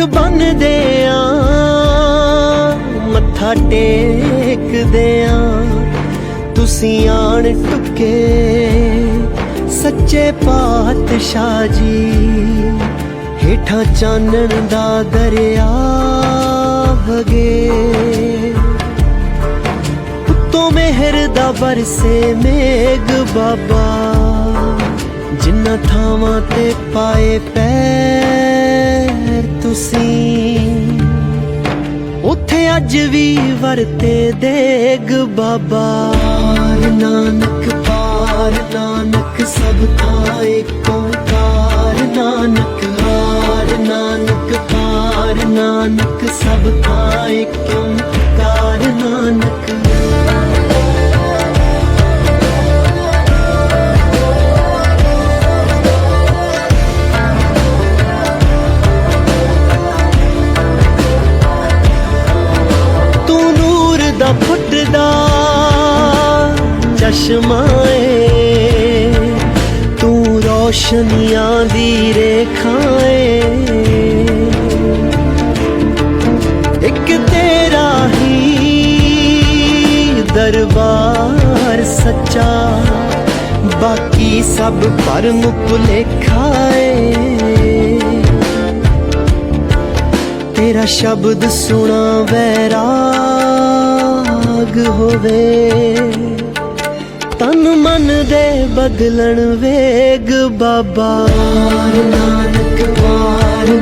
ਹੱਥ ਬੰਨਦੇ ਆ, ਮੱਥਾ ਟੇਕਦੇ ਆ। ਤੁਸੀਂ ਆਣ ਟੁਕੇ ਸੱਚੇ ਪਾਤਸ਼ਾਹ ਜੀ, ਹੇਠਾਂ ਚਾਨਣ ਦਾ ਦਰਿਆ ਵਗੇ। ਉੱਤੋਂ ਮਿਹਰ ਦਾ ਵਰਸੇ ਮੇਗ ਬਾਬਾ, ਜਿੰਨਾ ਥਾਵਾਂ ਤੇ ਪਾਏ ਪੈਰ ਤੁਸੀਂ। ਉੱਥੇ ਅੱਜ ਵੀ ਵਰਤੇ ਦੇਗ ਬਾਬਾ। ਨਾਨਕ, ਪਾਰ ਨਾਨਕ, ਸਭ ਥਾਂ ਏਕ ਓੰਕਾਰ ਨਾਨਕ, ਹਾਰ ਨਾਨਕ, ਪਾਰ ਨਾਨਕ, ਸਭ ਥਾਂ ਏਕ ਓੰਕਾਰ ਨੂਰ ਦਾ ਫੁੱਟਦਾ ਚਸ਼ਮਾ ਏ ਤੂੰ ਰੋਸ਼ਨੀਆਂ ਦੀ ਰੇਖਾ ਏ ਇੱਕ ਤੇਰਾ ਹੀ ਦਰਬਾਰ ਸੱਚਾ, ਬਾਕੀ ਸਭ ਭਰਮ ਭੁਲੇਖਾ ਏ ਤੇਰਾ ਸ਼ਬਦ ਸੁਣਾ ਵੈਰਾ ਵੈਰਾਗ ਹੋਵੇ। ਤਨ ਮਨ ਦੇ ਬਦਲਣ ਵੇਗ ਬਾਬਾ। ਨਾਨਕ ਵਾਰ